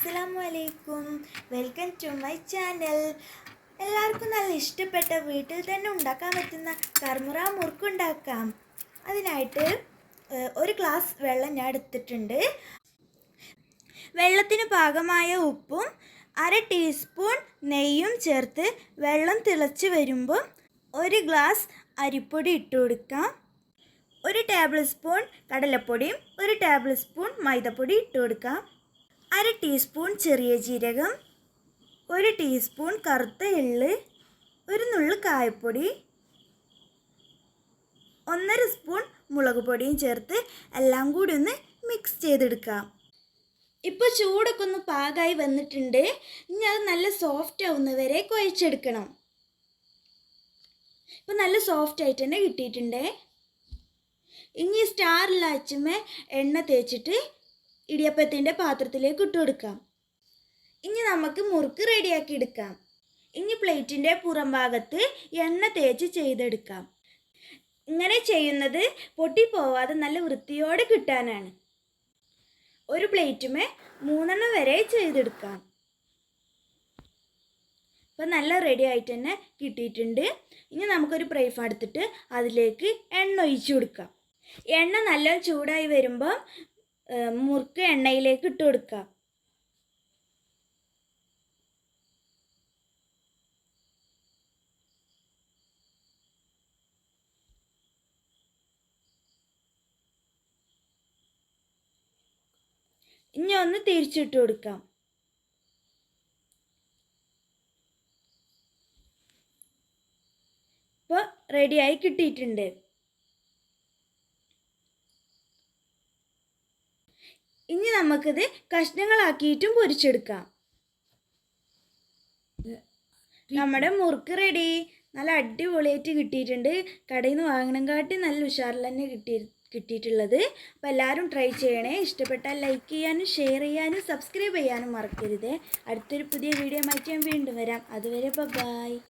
അസ്സലാമു അലൈക്കും welcome to my channel. എല്ലാവർക്കും നല്ല ഇഷ്ടപ്പെട്ട വീട്ടിൽ തന്നെ ഉണ്ടാക്കാൻ പറ്റുന്ന കർമുറ മുറുക്കുണ്ടാക്കാം അതിനായിട്ട് ഒരു ഗ്ലാസ് വെള്ളം ഞാൻ എടുത്തിട്ടുണ്ട്. വെള്ളത്തിന് പാകമായ ഉപ്പും അര ടീസ്പൂൺ നെയ്യും ചേർത്ത് വെള്ളം തിളച്ച് വരുമ്പോൾ ഒരു ഗ്ലാസ് അരിപ്പൊടി ഇട്ട് കൊടുക്കാം. ഒരു ടേബിൾ സ്പൂൺ കടലപ്പൊടിയും ഒരു ടേബിൾ സ്പൂൺ മൈദപ്പൊടി ഇട്ട് കൊടുക്കാം. അര ടീസ്പൂൺ ചെറിയ ജീരകം ഒരു ടീസ്പൂൺ കറുത്ത എള്ള് ഒരു നുള്ളു കായപ്പൊടി ഒന്നര സ്പൂൺ മുളക് പൊടിയും ചേർത്ത് എല്ലാം കൂടി ഒന്ന് മിക്സ് ചെയ്തെടുക്കാം. ഇപ്പോൾ ചൂടൊക്കെ ഒന്ന് പാകമായി വന്നിട്ടുണ്ട്. ഇനി അത് നല്ല സോഫ്റ്റ് ആവുന്നവരെ കുഴച്ചെടുക്കണം. ഇപ്പം നല്ല സോഫ്റ്റ് ആയിട്ട് തന്നെ കിട്ടിയിട്ടുണ്ടേ. ഇനി സ്റ്റാറിൽ അച്ചുമ്മ എണ്ണ തേച്ചിട്ട് ഇടിയപ്പത്തിന്റെ പാത്രത്തിലേക്ക് ഇട്ട് കൊടുക്കാം. ഇനി നമുക്ക് മുറുക്ക് റെഡിയാക്കി എടുക്കാം. ഇനി പ്ലേറ്റിന്റെ പുറം ഭാഗത്ത് എണ്ണ തേച്ച് ചെയ്തെടുക്കാം. ഇങ്ങനെ ചെയ്യുന്നത് പൊട്ടിപ്പോവാതെ നല്ല വൃത്തിയോടെ കിട്ടാനാണ്. ഒരു പ്ലേറ്റുമേ മൂന്നെണ്ണം വരെ ചെയ്തെടുക്കാം. ഇപ്പം നല്ല റെഡി ആയിട്ട് തന്നെ കിട്ടിയിട്ടുണ്ട്. ഇനി നമുക്കൊരു പ്രൈഫ് എടുത്തിട്ട് അതിലേക്ക് എണ്ണ ഒഴിച്ചു കൊടുക്കാം. എണ്ണ നല്ല ചൂടായി വരുമ്പോൾ ഏഹ്, മുറുക്ക് എണ്ണയിലേക്ക് ഇട്ട് കൊടുക്കാം. ഇനി ഒന്ന് തിരിച്ചിട്ട് കൊടുക്കാം. ഇപ്പോൾ റെഡിയായി കിട്ടിയിട്ടുണ്ട്. ഇനി നമുക്കിത് കഷ്ണങ്ങളാക്കിയിട്ടും പൊരിച്ചെടുക്കാം. നമ്മുടെ മുറുക്ക് റെഡി നല്ല അടിപൊളിയായിട്ട് കിട്ടിയിട്ടുണ്ട്. കടയിൽ നിന്ന് വാങ്ങണങ്കാട്ടി നല്ല ഉഷാറിൽ തന്നെ കിട്ടി കിട്ടിയിട്ടുള്ളത്. അപ്പോൾ എല്ലാവരും ട്രൈ ചെയ്യണേ. ഇഷ്ടപ്പെട്ടാൽ ലൈക്ക് ചെയ്യാനും ഷെയർ ചെയ്യാനും സബ്സ്ക്രൈബ് ചെയ്യാനും മറക്കരുത്. അടുത്തൊരു പുതിയ വീഡിയോ മാറ്റി ഞാൻ വീണ്ടും വരാം. അതുവരെ ബൈ